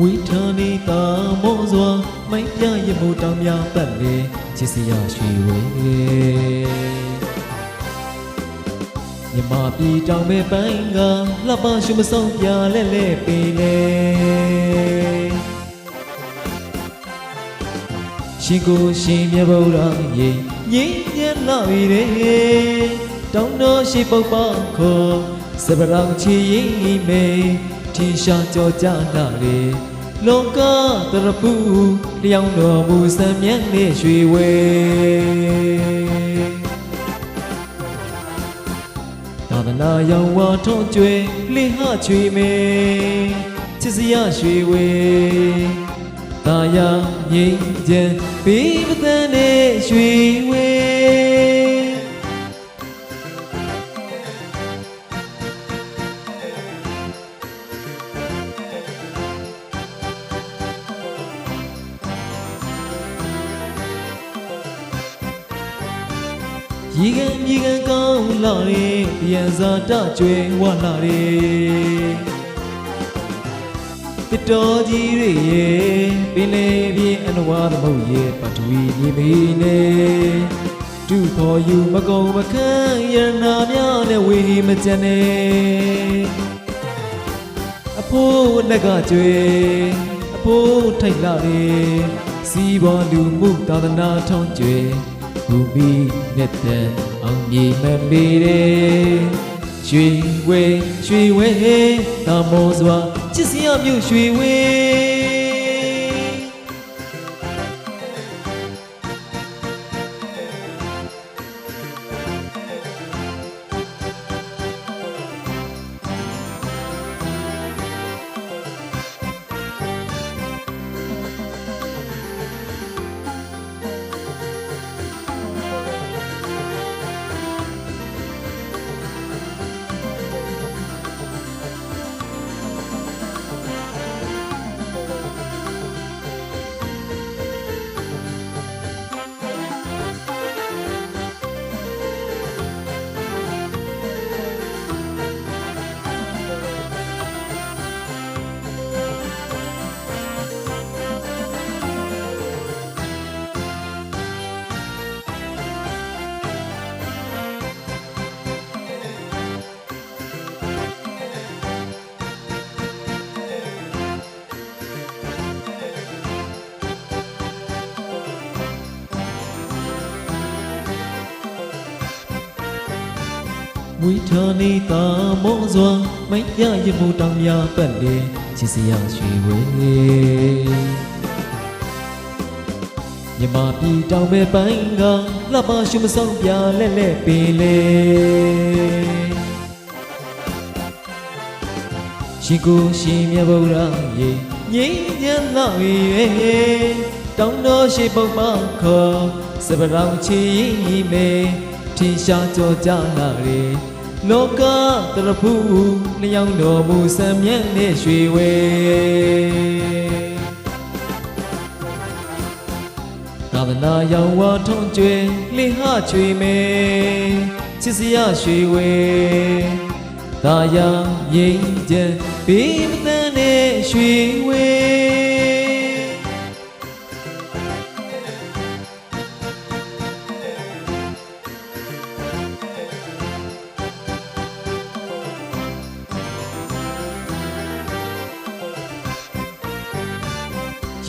ဝီထာနေတာမောစွာမိုင်းပြရမှုတောင်များပတ်လေချစ်စရာရွှေဝေမြမပြည်တောင်မဲ့ပိုင်းကလှပရှုမဆုံးပြလဲလဲပေလေရှင်ကိုရှင်မြတ်ဗုဒ္ဓရေငြိမ်းချမ်းလာပြီတဲ့တောင်းတော်ရှိပုပ္ပခောစပရောင်ချီရင်မေ ထီရှာကြောကြနာလေလောကတရဖူလျောင်းတော်မူစံမြတ်လေးရွှေဝေသာသနာရောင်ဝါထုံးကျွေလိဟချွေမေချစ်စရာရွှေဝေတာယာငြိမ်းချမ်းပြီးပသန်နေရွှေ ရီကံမြေကံကောင်းလာလေပြန်စားတကျွေဝလာလေတတော်ကြီးတွေရေပင်လေပြင်းအနဝါသမုတ်ရေပထဝီမြေမီနေတူဖော်ယူမကုံမခန့်ရဏများနဲ့ဝေမကြနေအဖိုးလက်ကကျွေအဖိုးထိုက်လာလေစီးပေါ်လူမှုသာသနာထုံးကျွေ ဘူမီနဲ့တန်အောင်မြေမမေတဲ့ရွှေဝဲရွှေဝဲတာမောစွာချစ်စရာမြို့ရွှေဝဲ ဝီထာနေတာမောစွာမိုင်းပြရမှုတောင်များပတ်လေချစ်စရာရွှေဝဲမြမပြည်တောင်မဲ့ပိုင်းကလှပရှုမဆောင်ပြလဲလဲပင်လေရှင်ကိုရှင်မြတ်ဗုဒ္ဓရေငြိမ်းချမ်းလာပြီတောင်းတော်ရှိပုပ္ပခောစပရောင်ချီမေ ထီရှားကြောကြလာလေလောကတရဖူလျောင်းတော်မူစံမြတ်နဲ့ရွှေဝဲသာသနာရောင်ဝါထုံးကျွေလိဟချွေမေချစ်စရာရွှေဝဲသာယာငြိမ်းချမ်းပြီးမသန်နဲ့ရွှေဝဲ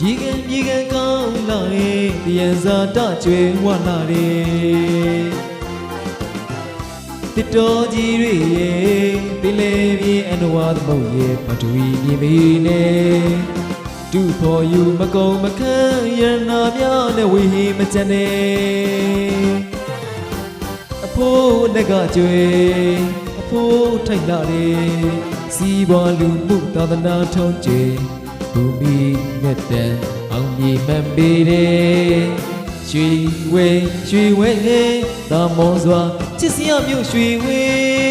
ရေကံမြေကံကောင်းလာလေပြန်စားတကျွေဝလာလေတတော်ကြီးတွေရေပင်လေပြေအနဝါသမုတ်ရေပထဝီမြေမီနေတူဖော်ယူမကုံမခန့်ရနာများနဲ့ဝေဟိမကြနေအဖိုးတက်ကကျွေအဖိုးထိုက်လာလေစီးပွားလူမှုသာသနာထုံးကျွေ ဘူမီနဲ့တန်အောင်မြေမမေတဲ့ရွှေဝဲရွှေဝဲတာမောစွာချစ်စရာမြို့ရွှေဝဲ